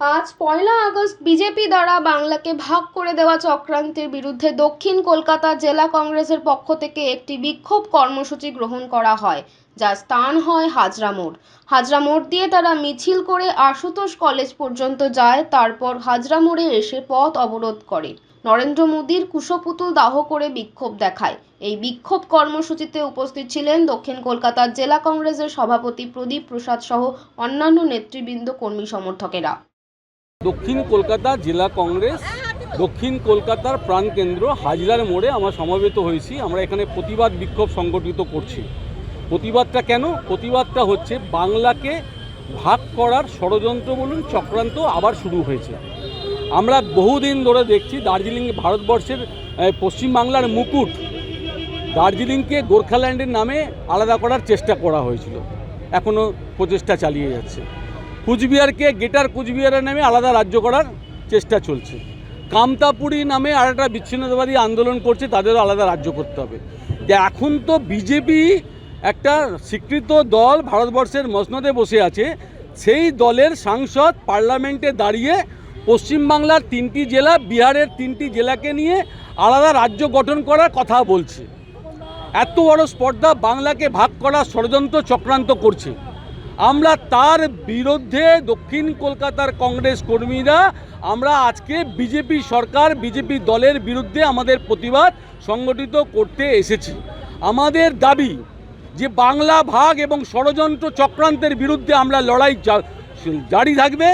আজ পয়লা August BJP দ্বারা বাংলাকে ভাগ করে দেওয়া চক্রান্তের বিরুদ্ধে দক্ষিণ কলকাতা জেলা কংগ্রেসের পক্ষ থেকে একটি বিক্ষোভ কর্মসূচি গ্রহণ করা হয় যার স্থান হয় হাজরা মোড়। হাজরা মোড় দিয়ে তারা মিছিল করে আশুতোষ কলেজ পর্যন্ত যায়, তারপর হাজরা মোড়ে এসে পথ অবরোধ করে। নরেন্দ্র মোদীর কুশপুতুল দাহ করে বিক্ষোভ দেখায়। এই বিক্ষোভ কর্মসূচিতে উপস্থিত ছিলেন দক্ষিণ কলকাতার জেলা কংগ্রেসের সভাপতি প্রদীপ প্রসাদ সহ অন্যান্য নেতৃবৃন্দ, কর্মী সমর্থকেরা। দক্ষিণ কলকাতা জেলা কংগ্রেস, দক্ষিণ কলকাতার প্রাণকেন্দ্র হাজরার মোড়ে আমরা সমবেত হয়েছি। আমরা এখানে প্রতিবাদ বিক্ষোভ সংগঠিত করছি। প্রতিবাদটা কেন? প্রতিবাদটা হচ্ছে বাংলাকে ভাগ করার ষড়যন্ত্র বলুন, চক্রান্ত আবার শুরু হয়েছে। আমরা বহুদিন ধরে দেখছি দার্জিলিং ভারতবর্ষের পশ্চিমবাংলার মুকুট দার্জিলিংকে গোর্খাল্যান্ডের নামে আলাদা করার চেষ্টা করা হয়েছিল। এখনও প্রচেষ্টা চালিয়ে যাচ্ছে। কুচবিহারকে গেটার কুচবিহারের নামে আলাদা রাজ্য করার চেষ্টা চলছে। কামতাপুরি নামে আর একটা বিচ্ছিন্নতাবাদী আন্দোলন করছে, তাদেরও আলাদা রাজ্য করতে হবে। যে এখন তো বিজেপি একটা স্বীকৃত দল ভারতবর্ষের মসনদে বসে আছে, সেই দলের সাংসদ পার্লামেন্টে দাঁড়িয়ে পশ্চিমবাংলার তিনটি জেলা, বিহারের তিনটি জেলাকে নিয়ে আলাদা রাজ্য গঠন করার কথা বলছে। এত বড় স্পর্ধা বাংলাকে ভাগ করার ষড়যন্ত্র চক্রান্ত করছে। আমরা তার বিরুদ্ধে দক্ষিণ কলকাতার কংগ্রেস কর্মীরা, আমরা আজকে বিজেপি সরকার, বিজেপি দলের বিরুদ্ধে আমাদের প্রতিবাদ সংগঠিত করতে এসেছি। আমাদের দাবি যে বাংলা ভাগ এবং ষড়যন্ত্র চক্রান্তের বিরুদ্ধে আমরা লড়াই জারি থাকবে।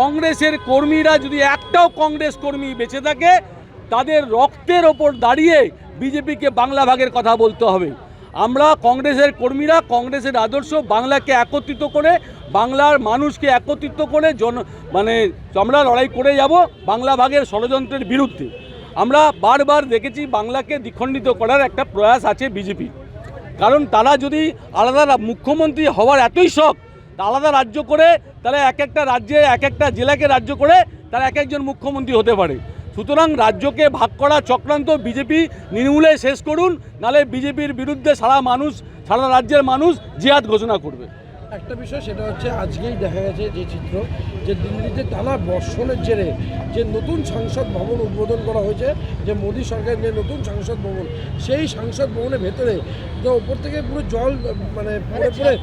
কংগ্রেসের কর্মীরা যদি একটাও কংগ্রেস কর্মী বেঁচে থাকে, তাদের রক্তের ওপর দাঁড়িয়ে বিজেপিকে বাংলা ভাগের কথা বলতে হবে। আমরা কংগ্রেসের কর্মীরা, কংগ্রেসের আদর্শ বাংলাকে একত্রিত করে, বাংলার মানুষকে একত্রিত করে জন মানে আমরা লড়াই করে যাব বাংলা ভাগের ষড়যন্ত্রের বিরুদ্ধে। আমরা বারবার দেখেছি বাংলাকে দ্বিখণ্ডিত করার একটা প্রয়াস আছে বিজেপি। কারণ তারা যদি আলাদা মুখ্যমন্ত্রী হওয়ার এতই শখ আলাদা রাজ্য করে, তাহলে এক একটা রাজ্যে, এক একটা জেলাকে রাজ্য করে, তারা এক একজন মুখ্যমন্ত্রী হতে পারে। সুতরাং রাজ্যকে ভাগ করা চক্রান্ত বিজেপি নির্মূলে শেষ করুন নালে বিজেপির বিরুদ্ধে সারা মানুষ সারা রাজ্যের মানুষ জিহাদ ঘোষণা করবে। একটা বিষয় সেটা হচ্ছে আজকেই দেখা গেছে যে চিত্র যে দিল্লিতে টানা বর্ষণের জেরে যে নতুন সংসদ ভবন উদ্বোধন করা হয়েছে যে মোদী সরকারের যে নতুন সংসদ ভবন সেই সংসদ ভবনের ভেতরে তো উপর থেকে পুরো জল মানে পড়ে-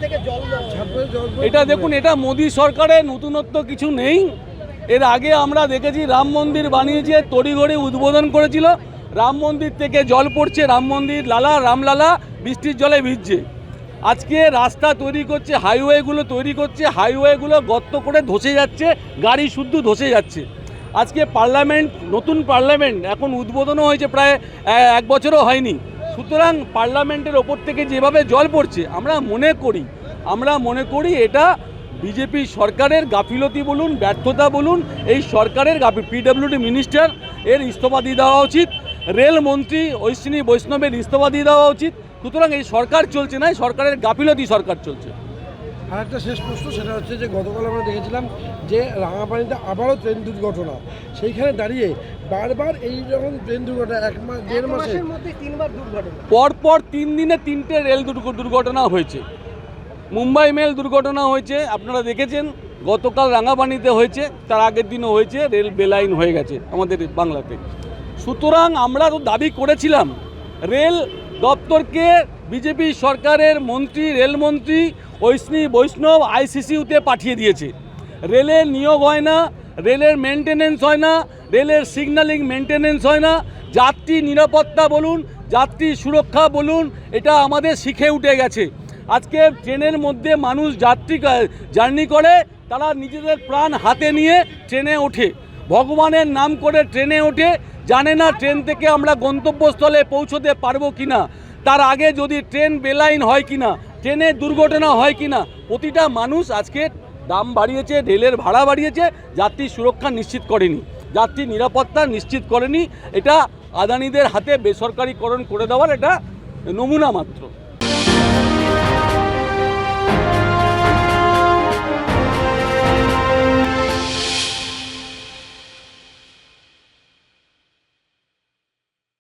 এটা দেখুন এটা মোদী সরকারের নতুনত্ব কিছু নেই। এর আগে আমরা দেখেছি রাম মন্দির বানিয়েছে, তড়িঘড়ি উদ্বোধন করেছিল। রাম মন্দির থেকে জল পড়ছে, রাম মন্দির লালা রামলালা বৃষ্টির জলে ভিজছে। আজকে রাস্তা তৈরি করছে হাইওয়েগুলো তৈরি করছে হাইওয়েগুলো গর্ত করে ধসে যাচ্ছে, গাড়ি শুদ্ধ ধসে যাচ্ছে। আজকে পার্লামেন্ট, নতুন পার্লামেন্ট, এখন উদ্বোধনও হয়েছে প্রায় এক বছরও হয়নি। সুতরাং পার্লামেন্টের ওপর থেকে যেভাবে জল পড়ছে, আমরা মনে করি, আমরা মনে করি এটা বিজেপি সরকারের গাফিলতি বলুন ব্যর্থতা বলুন এই সরকারের গাফি পিডব্লিউডি মিনিস্টার এর ইস্তফা দিয়ে দেওয়া উচিত রেলমন্ত্রী ঐশ্বিনী বৈষ্ণবের ইস্তফা দিয়ে দেওয়া উচিত সুতরাং এই সরকার চলছে না এই সরকারের গাফিলতি সরকার চলছে। আর একটা শেষ প্রশ্ন সেটা হচ্ছে যে গতকাল আমরা দেখেছিলাম যে রাঙাপানিতে আবারও ট্রেন দুর্ঘটনা। সেইখানে দাঁড়িয়ে বারবার এই রকম ট্রেন দুর্ঘটনা এক মাস দেড় মাসের মধ্যে তিনবার দুর্ঘটনা। পরপর তিন দিনে তিনটে রেল দুর্ঘ- দুর্ঘটনা হয়েছে। মুম্বাই মেল দুর্ঘটনা হয়েছে, আপনারা দেখেছেন, গতকাল রাঙাপানিতে হয়েছে, তার আগের দিনও হয়েছে, রেল বেলাইন হয়ে গেছে আমাদের বাংলাতে। সুতরাং আমরা তো দাবি করেছিলাম, রেল দপ্তরকে বিজেপি সরকারের মন্ত্রী রেলমন্ত্রী ঐষ্ণী বৈষ্ণব আইসিসিউতে পাঠিয়ে দিয়েছে। রেলের নিয়োগ হয় না, রেলের মেনটেনেন্স হয় না, রেলের সিগন্যালিং মেনটেনেন্স হয় না, যাত্রী নিরাপত্তা বলুন, যাত্রী সুরক্ষা বলুন, এটা আমাদের শিখে উঠে গেছে। আজকে ট্রেনের মধ্যে মানুষ যাত্রী জার্নি করে, তারা নিজেদের প্রাণ হাতে নিয়ে ট্রেনে ওঠে। ভগবানের নাম করে ট্রেনে ওঠে। জানে না ট্রেন থেকে আমরা গন্তব্যস্থলে পৌঁছতে পারব কি না তার আগে যদি ট্রেন বেলাইন হয় কি না ট্রেনে দুর্ঘটনা হয় কি না প্রতিটা মানুষ আজকে দাম বাড়িয়েছে, রেলের ভাড়া বাড়িয়েছে, যাত্রী সুরক্ষা নিশ্চিত করেনি। যাত্রী নিরাপত্তা নিশ্চিত করেনি। এটা আদানিদের হাতে বেসরকারিকরণ করে দেওয়ার এটা নমুনা মাত্র।